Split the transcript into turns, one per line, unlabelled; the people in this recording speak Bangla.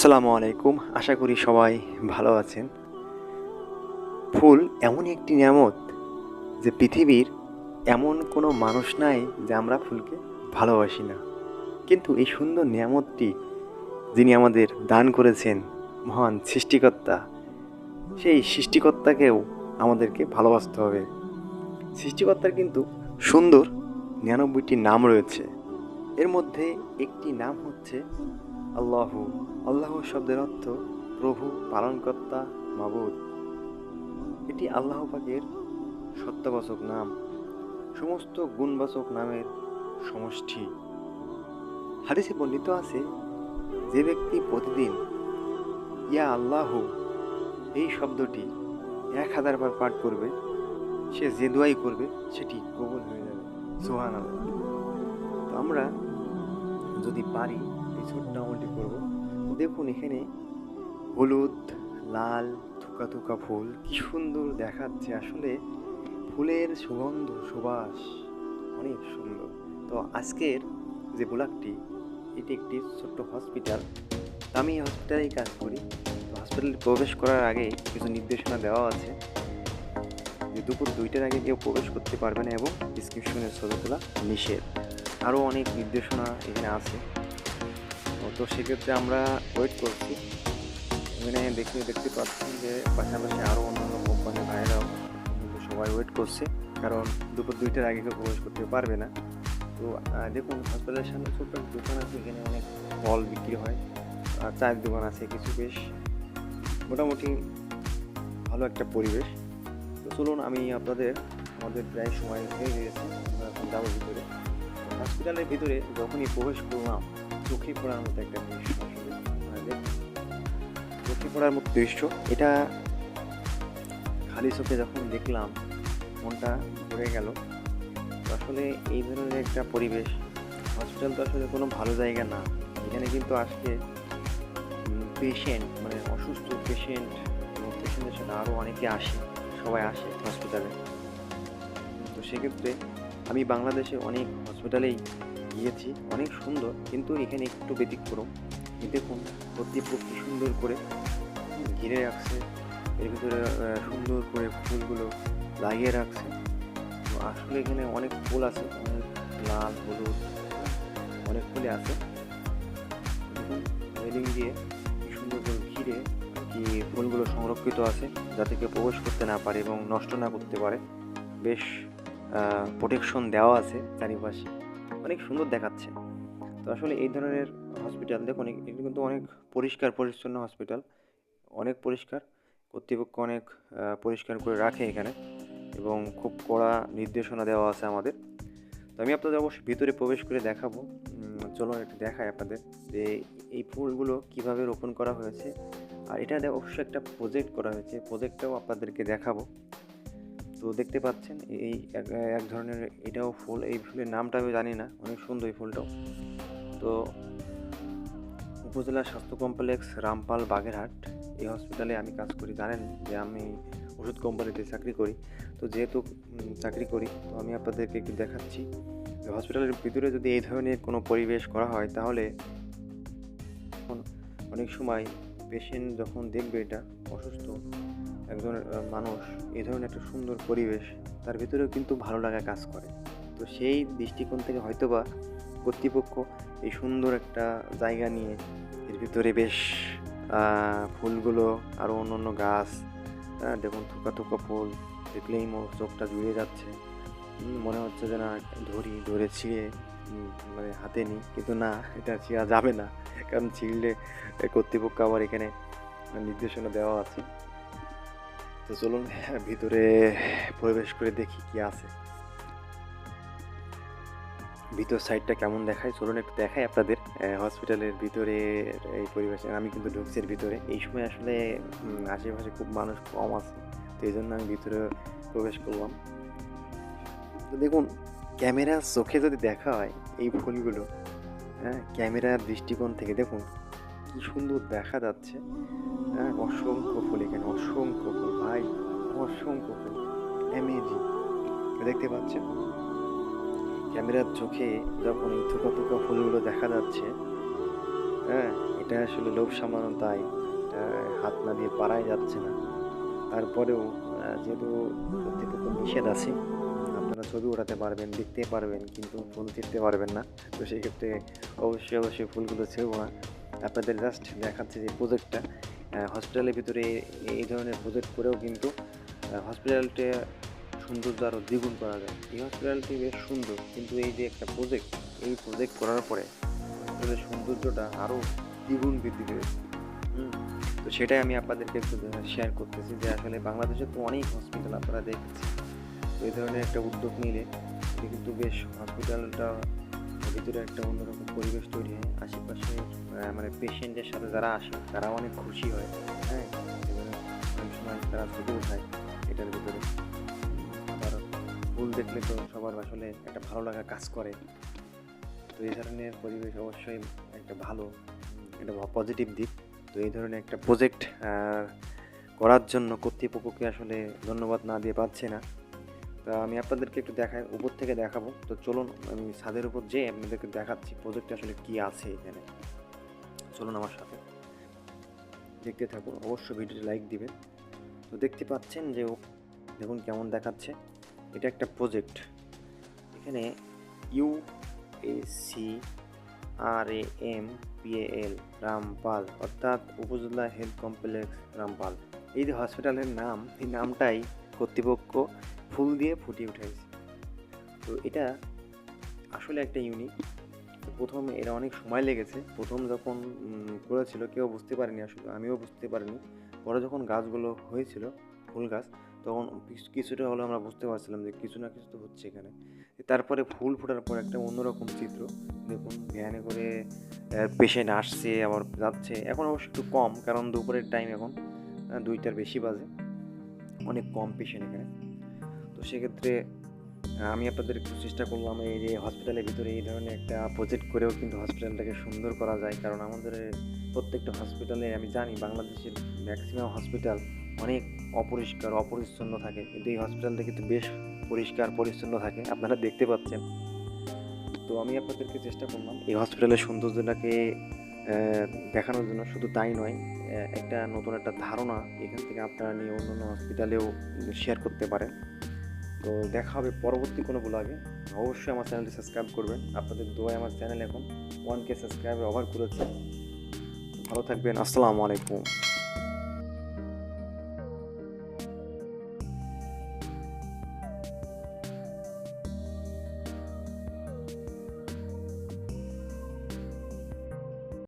আসসালামু আলাইকুম। আশা করি সবাই ভালো আছেন। ফুল এমন একটি নিয়ামত যে পৃথিবীর এমন কোনো মানুষ নাই যে আমরা ফুলকে ভালোবাসি না। কিন্তু এই সুন্দর নিয়ামতটি যিনি আমাদের দান করেছেন, মহান সৃষ্টিকর্তা, সেই সৃষ্টিকর্তাকেও আমাদেরকে ভালোবাসতে হবে। সৃষ্টিকর্তার কিন্তু সুন্দর নিরানব্বইটি নাম রয়েছে। এর মধ্যে একটি নাম হচ্ছে আল্লাহ। আল্লাহ শব্দের অর্থ প্রভু, পালনকর্তা, মাবুদ। এটি আল্লাহ পাকের সত্যবাচক নাম। সমস্ত গুণবাচক নামের সমষ্টি। হাদিসে বর্ণিত আছে, যে ব্যক্তি প্রতিদিন, ইয়া আল্লাহ, এই শব্দটি এক হাজার বার পাঠ করবে, সে যে দোয়াই করবে, সেটি কবুল হয়ে যাবে। সোহান আল্লাহ তো আমরা যদি পারি, এই ছোট্ট আমলটি করব। দেখুন এখানে হলুদ, লাল, থুকা থুকা ফুল। কি সুন্দর দেখাচ্ছে। আসলে ফুলের সুগন্ধ, সুবাস অনেক সুন্দর। তো আজকের যে ব্লগটি, এটি একটি ছোট্ট হসপিটাল আমি হসপিটালেই কাজ করি। তো হসপিটালে প্রবেশ করার আগে কিছু নির্দেশনা দেওয়া আছে যে দুপুর দুইটার আগে কেউ প্রবেশ করতে পারবে না এবং ডিসক্রিপশনের ছবি তোলা নিষেধ। আরও অনেক নির্দেশনা এখানে আছে। তো- সেক্ষেত্রে আমরা ওয়েট করছি। এখানে দেখতে দেখতে পাচ্ছি যে পাশাপাশি আরও অন্যান্য কোম্পানির ভাইরাও কিন্তু সবাই ওয়েট করছে। কারণ দুপুর দুইটার আগে কেউ প্রবেশ করতে পারবে না। তো দেখুন হসপিটালের সামনে ছোট্ট দোকান আছে, এখানে অনেক ফল বিক্রি হয়। আর চায়ের দোকান আছে কিছু বেশ। মোটামুটি ভালো একটা পরিবেশ। তো চলুন, আমি আপনাদের, আমাদের প্রায় সময় হয়ে গিয়েছে আমরা এখন যাব ভিতরে। হসপিটালের ভিতরে যখনই প্রবেশ করলাম চোখে পড়ার মতো একটা দৃশ্য আসলে চোখে পড়ার মতো দৃশ্য। এটা খালি চোখে যখন দেখলাম, মনটা ভরে গেল। আসলে এই ধরনের একটা পরিবেশ হসপিটাল তো আসলে কোনো ভালো জায়গা না। এখানে কিন্তু আজকে পেশেন্ট মানে অসুস্থ পেশেন্ট এবং পেশেন্টের সাথে আরও অনেকে আসে, সবাই আসে হসপিটালে তো সেক্ষেত্রে আমি বাংলাদেশে অনেক হসপিটালেই গিয়েছি অনেক সুন্দর, কিন্তু এখানে একটু ব্যতিক্রম। দেখুন কর্তৃপক্ষ কি সুন্দর করে ঘিরে রাখছে, এর ভিতরে সুন্দর করে ফুলগুলো লাগিয়ে রাখছে। আসলে এখানে অনেক ফুল আছে, অনেক লাল, হলুদ, অনেক ফুলে আছে। রেলিং দিয়ে সুন্দর করে ঘিরে কি ফুলগুলো সংরক্ষিত আছে, যাতে কেউ প্রবেশ করতে না পারে এবং নষ্ট না করতে পারে। বেশ প্রোটেকশন দেওয়া আছে চারিপাশে। অনেক সুন্দর দেখাচ্ছে। তো আসলে এই ধরনের হসপিটাল দেখুন এগুলো কিন্তু অনেক পরিষ্কার, পরিচ্ছন্ন হসপিটাল অনেক পরিষ্কার, কর্তৃপক্ষ অনেক পরিষ্কার করে রাখে এখানে এবং খুব কড়া নির্দেশনা দেওয়া আছে আমাদের। তো আমি আপনাদের অবশ্যই ভিতরে প্রবেশ করে দেখাবো। চলো একটু দেখাই আপনাদের যে এই ফুলগুলো কীভাবে রোপণ করা হয়েছে। আর এটা অবশ্যই একটা প্রজেক্ট করা হয়েছে প্রজেক্টটাও আপনাদেরকে দেখাবো। তো দেখতে পাচ্ছেন, এই এক ধরনের এটাও ফুল, এই ফুলের নামটা আমি জানি না, অনেক সুন্দর এই ফুলটাও। তো উপজেলা স্বাস্থ্য কমপ্লেক্স, রামপাল, বাগেরহাট, এই হসপিটালে আমি কাজ করি, জানেন যে আমি ওষুধ কোম্পানিতে চাকরি করি। তো যেহেতু চাকরি করি, তো আমি আপনাদেরকে একটু দেখাচ্ছি। হসপিটালের ভিতরে যদি এই ধরনের কোনো পরিবেশ করা হয়, তাহলে অনেক সময় পেশেন্ট যখন দেখবে এটা অসুস্থ একজন মানুষ এই ধরনের একটা সুন্দর পরিবেশ তার ভিতরেও কিন্তু ভালো লাগা কাজ করে। তো সেই দৃষ্টিকোণ থেকে হয়তোবা কর্তৃপক্ষ এই সুন্দর একটা জায়গা নিয়ে এর ভিতরে বেশ ফুলগুলো আরও অন্য অন্য গাছ দেখুন থুকা থোকা ফুল দেখলেই মোর চোখটা জুড়ে যাচ্ছে। মনে হচ্ছে যে না, ধরি, ধরে ছিঁড়ে মানে হাতে নিই। কিন্তু না, এটা ছিঁড়া যাবে না। কারণ ছিঁড়লে কর্তৃপক্ষ আবার এখানে নির্দেশনা দেওয়া আছে। তো চলুন ভিতরে প্রবেশ করে দেখি কি আছে। ভিতর সাইডটা কেমন দেখায়? চলুন একটু দেখাই আপনাদের। হসপিটালের ভিতরে এই পরিবেশে, আমি কিন্তু ঢুকছি ভিতরে। এই সময় আসলে আশেপাশে খুব মানুষ কম আছে, তো এই জন্য আমি ভিতরে প্রবেশ করলাম। তো দেখুন, ক্যামেরার চোখে যদি দেখা হয় এই ফুলগুলো হ্যাঁ ক্যামেরার দৃষ্টিকোণ থেকে দেখুন কি সুন্দর দেখা যাচ্ছে। হ্যাঁ অসংখ্য ফুল এখানে, অসংখ্য ফুল, ভাই, অসংখ্য ফুল। অ্যামেজিং দেখতে পাচ্ছেন? ক্যামেরার চোখে যখন এই থুকা থুকা ফুলগুলো দেখা যাচ্ছে হ্যাঁ এটা আসলে লোভ সামলানো, তাই হাত না দিয়ে পারাই যাচ্ছে না। তারপরেও যেহেতু কর্তৃপক্ষ নিষেধ আছে, আপনারা ছবি ওঠাতে পারবেন, দেখতে পারবেন, কিন্তু ফুল ছিঁড়তে পারবেন না। তো সেই ক্ষেত্রে অবশ্যই অবশ্যই ফুলগুলো ছেড়বো না। আপনাদের জাস্ট দেখাচ্ছে যে প্রজেক্টটা হসপিটালের ভিতরে এই ধরনের প্রজেক্ট করেও কিন্তু হসপিটালটা সৌন্দর্য আরও দ্বিগুণ করা যায়। এই হসপিটালটি বেশ সুন্দর, কিন্তু এই যে একটা প্রজেক্ট এই প্রজেক্ট করার পরে হসপিটালের সৌন্দর্যটা আরও দ্বিগুণ বৃদ্ধি পেয়েছে। তো সেটাই আমি আপনাদেরকে একটু শেয়ার করতেছি যে আসলে বাংলাদেশে তো অনেক হসপিটাল আপনারা দেখেছেন। তো এই ধরনের একটা উদ্যোগ নিলে কিন্তু বেশ হসপিটালটা ভিতরে একটা অন্যরকম পরিবেশ তৈরি হয়। আশেপাশে মানে পেশেন্টের সাথে যারা আসে তারা অনেক খুশি হয় হ্যাঁ? অনেক সময় তারা ছবি উঠায় এটার ভিতরে। আবার ফুল দেখলে তো সবার আসলে একটা ভালো লাগা কাজ করে। তো এই ধরনের পরিবেশ অবশ্যই একটা ভালো, একটা পজিটিভ দিক। তো এই ধরনের একটা প্রজেক্ট করার জন্য কর্তৃপক্ষকে আসলে ধন্যবাদ না দিয়ে পাচ্ছে না। তা আমি আপনাদেরকে একটু দেখাই, উপর থেকে দেখাবো। তো চলুন, আমি ছাদের উপর যেয়ে আপনাদেরকে দেখাচ্ছি প্রজেক্টে আসলে কি আছে এখানে। চলুন আমার সাথে দেখতে থাকুন। অবশ্যই ভিডিওটি লাইক দিবেন। তো দেখতে পাচ্ছেন যে দেখুন কেমন দেখাচ্ছে। এটা একটা প্রজেক্ট। এখানে U A C R A M P L Rampal, অর্থাৎ উপজেলা হেলথ কমপ্লেক্স রামপাল। এই যে হসপিটালের নাম, এই নামটাই কর্তৃপক্ষ ফুল দিয়ে ফুটিয়ে উঠাইছে তো এটা আসলে একটা ইউনিক প্রথমে এটা অনেক সময় লেগেছে। প্রথম যখন করেছিল, কেউ বুঝতে পারেনি আসলে, আমিও বুঝতে পারিনি। পরে যখন গাছগুলো হয়েছিল, ফুল গাছ, তখন কিছুটা হলেও আমরা বুঝতে পারছিলাম যে কিছু না কিছু তো হচ্ছে এখানে। তারপরে ফুল ফোটার পর একটা অন্যরকম চিত্র। দেখুন ভ্যানে করে পেশেন্ট আসছে, আবার যাচ্ছে। এখন অবশ্য একটু কম, কারণ দুপুরের টাইম এখন দুইটার বেশি বাজে। অনেক কম পেশেন্ট এখানে। তো সেক্ষেত্রে আমি আপনাদের একটু চেষ্টা করলাম এই যে হসপিটালের ভিতরে এই ধরনের একটা প্রজেক্ট করেও কিন্তু হসপিটালটাকে সুন্দর করা যায়। কারণ আমাদের প্রত্যেকটা হসপিটালে আমি জানি বাংলাদেশের ম্যাক্সিমাম হসপিটাল অনেক অপরিষ্কার, অপরিচ্ছন্ন থাকে। কিন্তু এই হসপিটালটা কিন্তু বেশ পরিষ্কার, পরিচ্ছন্ন থাকে। আপনারা দেখতে পাচ্ছেন। তো আমি আপনাদেরকে চেষ্টা করলাম এই হসপিটালের সৌন্দর্যটাকে দেখানোর জন্য। শুধু তাই নয় একটা নতুন একটা ধারণা এখান থেকে আপনারা নিয়ে অন্য হসপিটালেও শেয়ার করতে পারেন। তো দেখা হবে পরবর্তী কোনো ব্লগে অবশ্যই আমার চ্যানেলটি সাবস্ক্রাইব করবেন। আপনাদের দোয়ায় আমার চ্যানেল এখন ওয়ান কে সাবস্ক্রাইবে ওভার করেছে। ভালো থাকবেন। আসসালামু আলাইকুম।